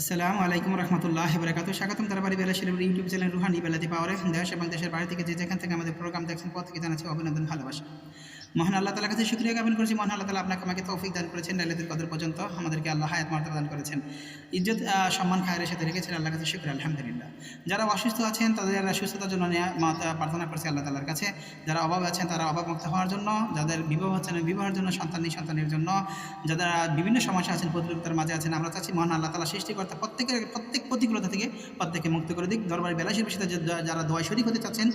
আসসালামু আলাইকুম রহমতুল্লাহ বরাকাত স্বাগতম তারা বাড়ি বেলা শিলিগুড়ি ইউটিউব চ্যানেল রুহানি বেলাতে পাওয়ারে। দেশ এবং দেশের বাড়ি থেকে যে যেখান থেকে আমাদের প্রোগ্রাম দেখছেন, প্রত্যেকে জানাচ্ছি অভিনন্দন, ভালোবাসা। মহান আল্লাহ তালার কাছে শুক্রিয়া জ্ঞাপন করেছি। মহান আল্লাহ তালা আপনাকে আমাকে তৌফিক দান করেছেন, লাইলাতুল কদর পর্যন্ত আমাদেরকে আল্লাহ হায়াত মার্তা দান করেছেন। ইজ্জত সম্মান, খায়ের সাথে রেখেছেন আল্লাহ কাছে শুক্রিয়া, আলহামদুলিল্লাহ। যারা অসুস্থ আছেন, তাদের সুস্থতার জন্য প্রার্থনা করছি আল্লাহ তালার কাছে। যারা অভাব আছেন, তারা অভাবমুক্ত হওয়ার জন্য, যাদের বিবাহ হচ্ছে না, বিবাহের জন্য, সন্তান সন্তানের জন্য, যারা বিভিন্ন সমস্যা আছেন, প্রতিযোগিতার মাঝে আছেন, আমরা চাচ্ছি মহান আল্লাহ তালা সৃষ্টিকর্তা প্রত্যেকের, প্রত্যেক প্রতিকূলতা থেকে প্রত্যেককে মুক্ত করে দিক। দরবার বেলাশির বিষয়তে যারা দোয়া শরীর হতে চাচ্ছেন,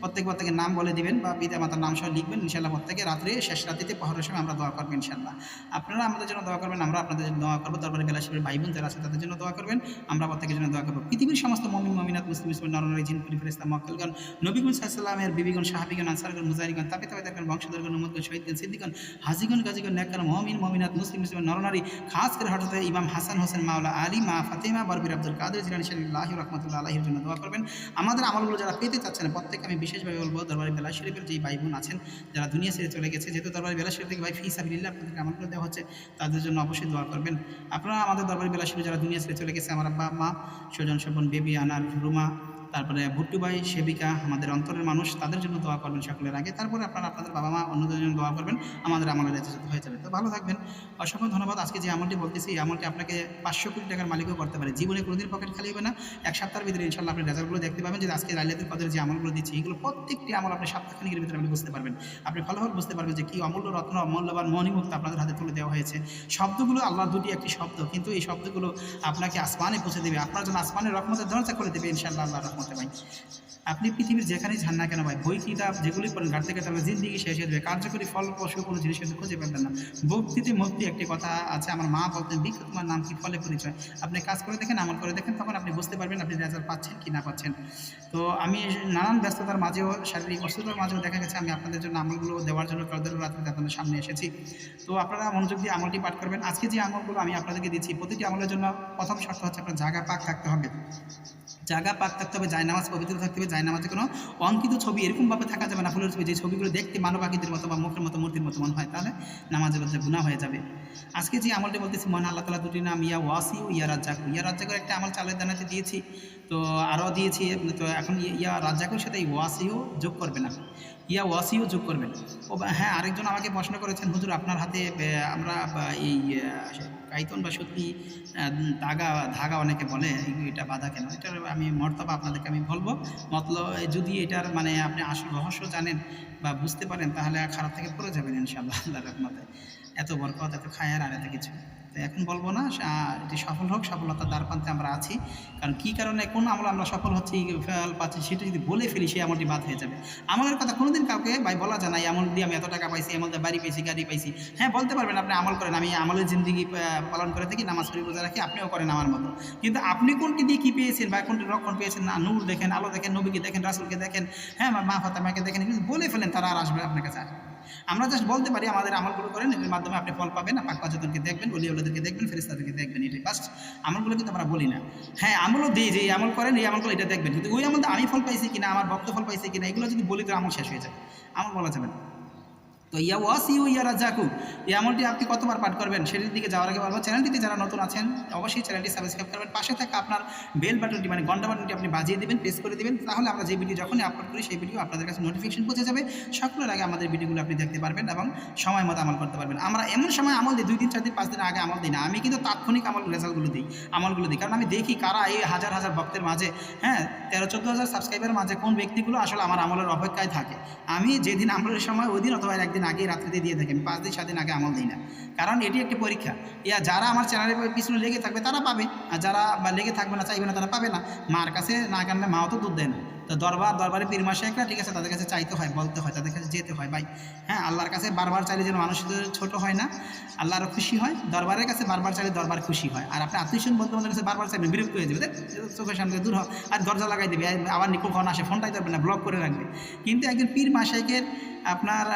প্রত্যেক প্রত্যেকের নাম বলে দিবেন বা পিতা মাতার নাম সহ লিখবেন। ইনশাল্লাহ প্রত্যেকে রাত্রে, শেষ রাত্রিতে পহরের সময় আমরা দোয়া করব ইনশাল্লাহ আপনারা আমাদের জন্য দোয়া করবেন, আমরা আপনাদের জন্য দোয়া করব। দরবারে বেলাশিবের ভাই বোন যারা আছে, তাদের জন্য দোয়া করবেন, আমরা প্রত্যেকের জন্য দোয়া করব। পৃথিবীর সমস্ত মমিন, মমিনাত, মুসলিম মুসলিম, নরনারী, জিন পুরি ফেরেস্তা মক্কলগণ নবীগুন সাল্লামের বিবিগণ, সাহাবিগণ, আনসারগণ মুজাহিগণ তাপে তাপে দেখেন বংশধরগণ, উম্মতগণ, শহীদগণ সিদ্দিগণ হাজিগণ, গাজীগণ নেকর মমিন, মমিনাত, মুসলিম মুসলিম, নরনারী, খাস করে হঠাৎ ইমাম হাসান হোসেন মাওলা আলী মা ফাতেমা, বরবির আব্দুল কাদের জিলানি শরীফুল্লাহ রহমতুল্লাহ আলহির জন্য দোয়া করবেন। আমাদের আমলগুলো যারা পেতে চাচ্ছেন প্রত্যেকে আমি বিশেষভাবে বলব, দরবারে বেলা শরীফের যেই ভাই বোন আছেন, যারা দুনিয়া ছেড়ে চলে গেছে, যেহেতু দরবারি বেলা শরীফ থেকে ভাই ফি সাবিল্লা আপনাদেরকে আমলগুলো দেওয়া হচ্ছে, তাদের জন্য অবশ্যই দোয়া করবেন। আপনারা আমাদের দরবারি বেলা শরীফ যারা দুনিয়া ছেড়ে চলে গেছে, আমার আব্বা মা সুজন স্বপন, বেবি, আনার, রুমা তারপরে ভুট্টু ভাই, সেবিকা, আমাদের অন্তরের মানুষ, তাদের জন্য দোয়া করবেন সকলের আগে। তারপরে আপনারা আপনাদের বাবা মা অন্যদের জন্য দোয়া করবেন, আমাদের আমলের রেজাল্ট হয়ে যাবে। তো ভালো থাকবেন। অসংখ্য ধন্যবাদ। আজকে যে আমলটি বলতেছি, এই আমলটি আপনাকে পাঁচশো কোটি টাকার মালিকও করতে পারে। জীবনে কোনোদিন পকেট খালি হবে না। এক সপ্তাহের ভিতরে ইনশাল্লাহ আপনি রেজাল্টগুলো দেখতে পাবেন যে আজকে রাইলাতের কদের যে আমলগুলো দিচ্ছি, এগুলো প্রত্যেকটি আমল আপনি সপ্তাহখানিকের ভিতরে আপনি বুঝতে পারবেন। আপনি ফলাফল বুঝতে পারবেন যে কি অমূল্য রত্ন, অমূল্যবান মণিমুক্ত আপনাদের হাতে তুলে দেওয়া হয়েছে। শব্দগুলো আল্লাহর দুটি একটি শব্দ, কিন্তু এই শব্দগুলো আপনাকে আসমানে পৌঁছে দেবে। আপনার জন্য আসমানের রহমতের দরজা করে দেবে ইনশাল্লাহ আল্লাহ রহমতে ভাই আপনি পৃথিবীর যেখানেই যান না কেন ভাই, বই কিতাব যেগুলি পড়েন, ঘাট থেকে তাহলে জিন্দিগি শেষ হয়ে যাবে। কার্যকরী ফল পশু কোনো জিনিস খুঁজে পাবেন না। ভক্তিতে মুক্তি একটি কথা আছে, আমার মা বলতেন বিক্ষ তোমার নাম কি? ফলে পরিচয়। আপনি কাজ করে দেখেন, আমল করে দেখেন, তখন আপনি বুঝতে পারবেন আপনি রেজাল্ট পাচ্ছেন কি না পাচ্ছেন। তো আমি নানান ব্যস্ততার মাঝেও, শারীরিক অসুস্থতার মাঝেও দেখা গেছে, আমি আপনাদের জন্য আমলগুলো দেওয়ার জন্য কদর রাত্রে আপনাদের সামনে এসেছি। তো আপনারা মনোযোগ দিয়ে আমলটি পাঠ করবেন। আজকে যে আমলগুলো আমি আপনাদেরকে দিচ্ছি, প্রতিটি আমলের জন্য প্রথম শর্ত হচ্ছে আপনার জায়গা পাক থাকতে হবে। জায়গা পাক থাকতে হবে জায়নামাজ পবিত্র থাকতে হবে, জায়নামাজে কোনো অঙ্কিত ছবি এরকমভাবে থাকা যাবে না, ফুলের ছবি, যে ছবিগুলো দেখতে মানব আকিদের মতো বা মুখের মতো, মূর্তির মতো মনে হয়, তাহলে নামাজের মধ্যে গুণা হয়ে যাবে। আজকে যে আমলটি বলতেছি, মহান আল্লাহ তালা দুটি নাম, ইয়া ওয়াসি ও ইয়া রাজ্জাকু। ইয়া রাজ্জাকুর একটা আমল চালের দানাতে দিয়েছি, তো আরও দিয়েছি, তো এখন ইয়া রাজ্জাকুর সাথে এই ওয়াসিও যোগ করবে না। ইয়া ওয়াসিও যোগ করবেন ও হ্যাঁ আরেকজন আমাকে প্রশ্ন করেছেন, হুজুর, আপনার হাতে আমরা এই কাইতন বা সত্যি ধাগা ধাগা অনেকে বলে এটা বাধা কেন? এটা আমি মর্তবা আপনাদেরকে আমি বলব। মতলব যদি এটার মানে আপনি আসল রহস্য জানেন বা বুঝতে পারেন, তাহলে খারাপ থেকে পড়ে যাবেন ইনশাল্লাহ আল্লাহ রহমতে। এত বরকত, এত খায়ার আর এত কিছু। তো এখন বলব না এটি সফল হোক, সফলতার দ্বার প্রান্তে আমরা আছি। কারণ কী কারণে, কোন আমল আমরা সফল হচ্ছি ফল পাচ্ছি, সেটা যদি বলে ফেলি সেই আমলটি বাদ হয়ে যাবে। আমলের কথা কোনোদিন কাউকে ভাই বলা যায় না, এই আমল দিয়ে আমি এত টাকা পাইছি আমল বাড়ি পেয়েছি, গাড়ি পাইছি। হ্যাঁ বলতে পারবেন, আপনি আমল করেন, আমি আমলের জিন্দিগি পালন করে থাকি, নামাজ পড়ি রোজা রাখি, আপনিও করেন আমার মতো। কিন্তু আপনি কোনটি দিয়ে কী পেয়েছেন, বা কোনটি রক্ষণ পেয়েছেন, না, নূর দেখেন, আলো দেখেন, নবীকে দেখেন, রাসুলকে দেখেন হ্যাঁ মা ফাতামাকে দেখেন কিন্তু বলে ফেলেন, তারা আর আসবে আপনার কাছে আমরা জাস্ট বলতে পারি, আমাদের আমলগুলো করেন এর মাধ্যমে আপনি ফল পাবেন পাক পাচনকে দেখবেন অলিউলাদেরকে দেখবেন ফেরিস্তাদেরকে দেখবেন, এটাই ফার্স্ট আমলগুলো কিন্তু আমরা বলি না। হ্যাঁ আমলও দিই, যে আমল করেন, এই আমলগুলো এটা দেখবেন। কিন্তু ওই আমল আমি ফল পাইছি কিনা, আমার ভক্ত ফল পাইছি কিনা, এগুলো যদি বলি তো আমল শেষ হয়ে যাবে আমল বলা যাবে না। তো ইয়া ওয়াস ইউ ইয়া রাজাকু এই আমলটি আপনি কতবার পাঠ করবেন? সেটির দিকে যাওয়ার আগে বলব চ্যানেলটিতে যারা নতুন আছেন, অবশ্যই চ্যানেলটি সাবস্ক্রাইব করবেন। পাশে থাকা আপনার বেল বাটনটি মানে ঘণ্টা বাটনটি আপনি বাজিয়ে দেবেন প্রেস করে দেবেন, তাহলে আমরা যে ভিডিও যখনই আপলোড করি, সেই ভিডিও আপনাদের কাছে নোটিফিকেশন পৌঁছে যাবে। সকলের আগে আমাদের ভিডিওগুলো আপনি দেখতে পারবেন এবং সময় মতো আমল করতে পারবেন। আমরা এমন সময় আমল দিই, দুই দিন, চার দিন, পাঁচ দিন আগে আমল দিই না। আমি কিন্তু তাৎক্ষণিক আমল রেজাল্টগুলো দিই, আমলগুলো দিই। কারণ আমি দেখি কারা এই হাজার হাজার ভক্তের মাঝে হ্যাঁ তেরো, চোদ্দ হাজার সাবস্ক্রাইবারের মাঝে কোন ব্যক্তিগুলো আসলে আমার আমলের অপেক্ষায় থাকে। আমি যেদিন আমলের সময়, ওই দিন অথবা এর একদিন আগে রাত্রিতে দিয়ে থাকি আমি পাঁচ দিন, সাত দিন আগে আমল দিই না। কারণ এটি একটি পরীক্ষা। ইয়া যারা আমার চ্যানেলের পিছনে লেগে থাকবে, তারা পাবে। আর যারা লেগে থাকবে না, চাইবে না, তারা পাবে না। মার কাছে না কারণে মাও তো দুধ দেয় না। তো দরবার দরবারে পীর মাসে একটা ঠিক আছে, তাদের কাছে চাইতে হয়, বলতে হয়, তাদের কাছে যেতে হয়। ভাই হ্যাঁ আল্লাহর কাছে বারবার চাইলে যেন মানুষ শুধু ছোট হয় না, আল্লাহরও খুশি হয়। দরবারের কাছে বারবার চাইলে দরবার খুশি হয়। আর আপনি আত্মীয় বন্ধু বান্ধবের কাছে বারবার চাইবেন, বিরক্ত হয়ে যাবে। চোখের সামনে দূর হয় আর দরজা লাগাই দেবে। আবার নিকো কখন আসে, ফোনটাই দেবে না ব্লক করে রাখবে। কিন্তু একজন পীর মাসেকের আপনার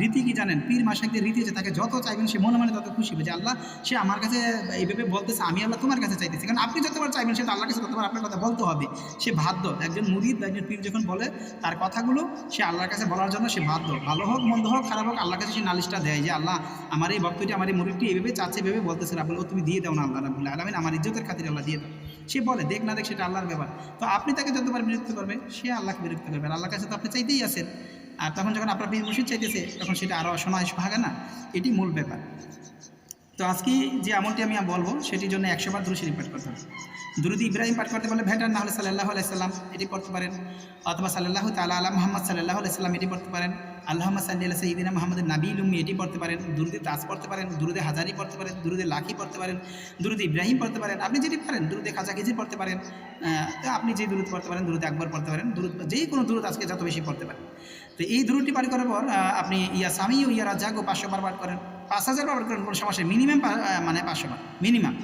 রীতি কি জানেন? পীর মাসাকদের রীতি আছে তাকে যত চাইবেন সে মনে মনে তত খুশি হবে যে আল্লাহ সে আমার কাছে এইভাবে বলতেছে, আমি আল্লাহ তোমার কাছে চাইতেছি। কারণ আপনি যতবার চাইবেন সে তো আল্লাহর কাছে, ততবার আপনার কথা বলতে হবে। সে বাধ্য। একজন মুরিদ বা একজন পীর যখন বলে তার কথাগুলো, সে আল্লাহর কাছে বলার জন্য সে বাধ্য। ভালো হোক, মন্দ হোক, খারাপ হোক, আল্লাহর কাছে সে নালিশটা দেয় যে, আল্লাহ, আমার এই ভক্তটি, আমার এই মুরিদটি এইভাবে চাচ্ছে ভেবে বলতেছে রাবুল তুমি দিয়ে দাও না আল্লাহ রাবুল আলমিন। আমার ইজ্জতের খাতির আল্লাহ দিয়ে দাও। সে বলে, দেখ না, দেখ, সেটা আল্লাহর ব্যাপার। তো আপনি তাকে যতবার বিরক্ত করবে সে আল্লাহকে বিরক্ত করবে। আর আল্লাহর কাছে তো আপনি চাইতেই আছেন। আর তখন যখন আপনার পীর মুর্শিদ চাইতেছে, তখন সেটা আরও শোনায় ভাগে না? এটি মূল ব্যাপার। তো আজকে যে আমলটি আমি বলব, সেটির জন্য একশো বার দুরুশরী পাঠ করতে হবে। দুরুদি ইব্রাহিম পাঠ করতে পারলে ভেটার না হলে সাল্লাহ আলাইসাল্লাম এটি পড়তে পারেন, অথবা সাল্লাহ তালা আলাম মোহাম্মদ সাল্লাহ আলাইসাল্লাম এটি পড়তে পারেন। আল্লাহ সাল্লাহ সঈদিনা মোহাম্মদের নাবি লুম্মি এটি পড়তে পারেন, দুরুদে তাস পড়তে পারেন, দুরুদে হাজারি পড়তে পারেন, দুরুদে লাখি পড়তে পারেন, দুরুদে ইব্রাহিম পড়তে পারেন, আপনি যেটি পারেন, দুরুদে কেজি পড়তে পারেন তো আপনি যে দূরত পড়তে পারেন, দুরুদে আকবর পড়তে পারেন, দুরুদ, যে কোনো দূরত আজকে যত বেশি পড়তে পারেন। তো এই দূরটি পাঠ করার পর আপনি ইয়া স্বামী ও ইয়া রাজাগো পাঁচশো বার পাঠ করেন, পাঁচ হাজার বার করেন, কোনো সমস্যা মিনিমাম মানে পাঁচশো বার, মিনিমাম।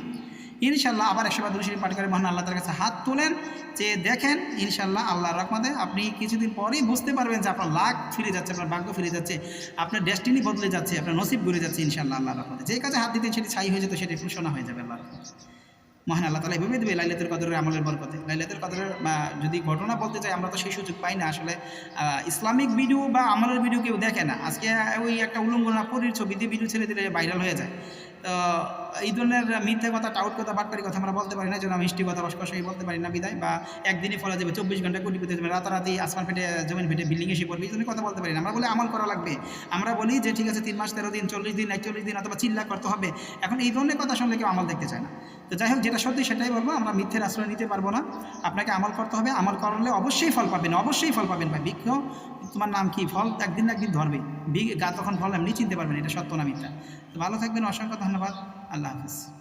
ইনশাল্লাহ আবার একশো বার দুরুশরীফ পাঠ করে মহান আল্লাহ তার কাছে হাত তোলেন যে দেখেন ইনশাল্লাহ আল্লাহর রহমতে আপনি কিছুদিন পরেই বুঝতে পারবেন যে আপনার লাখ ফিরে যাচ্ছে, আপনার ভাগ্য ফিরে যাচ্ছে, আপনার ডেস্টিনি বদলে যাচ্ছে, আপনার নসিব ঘুরে যাচ্ছে ইনশাল্লাহ আল্লাহর রহমতে। যে কাজে হাত দিতেন সেটি ছাই হয়ে যেত, সেটি ঘোষণা হয়ে যাবে আল্লাহ মহান আল্লাহ তালা এভাবে দেবে লাইলাতুল কদরের আমলের বরকতে। লাইলাতুল কদরের যদি ঘটনা বলতে চাই, আমরা তো সেই সুযোগ পাই না, আসলে ইসলামিক ভিডিও বা আমলের ভিডিও কেউ দেখে না। আজকে ওই একটা উলঙ্গনা পরির ছবি দিয়ে ভিডিও ছেড়ে দিলে ভাইরাল হয়ে যায়। এই ধরনের মিথ্যা কথা, টাউট কথা বাটপারি কথা আমরা বলতে পারি না, যেন মিষ্টি কথা রসকসাই বলতে পারি না বিদায়, বা একদিনই ফলা যাবে, চব্বিশ ঘণ্টা কোটি পেতে যাবে, রাতারাতি আসমান ফেটে, জমিন ফেটে, বিল্ডিং এসে পড়বে, এই ধরনের কথা বলতে পারি না। আমরা বলে আমল করা লাগবে। আমরা বলি যে, ঠিক আছে, তিন মাস, তেরো দিন, চল্লিশ দিন, একচল্লিশ দিন, অথবা চিল্লা করতে হবে। এখন এই ধরনের কথা শুনলে কেউ আমল দেখতে চায় না। তো যাই হোক, যেটা সত্যি সেটাই বলব, আমরা মিথ্যের আশ্রয় নিতে পারব না। আপনাকে আমল করতে হবে। আমল করলে অবশ্যই ফল পাবেন, অবশ্যই ফল পাবেন ভাই বৃক্ষ তোমার নাম কি? ফল? একদিন না একদিন ধরবে। বি গা তখন ফল আপনি চিনতে পারবেন এটা সত্য না মিথ্যা। তো ভালো থাকবেন, অসংখ্য ধন্যবাদ। আল্লাহ হাফিজ।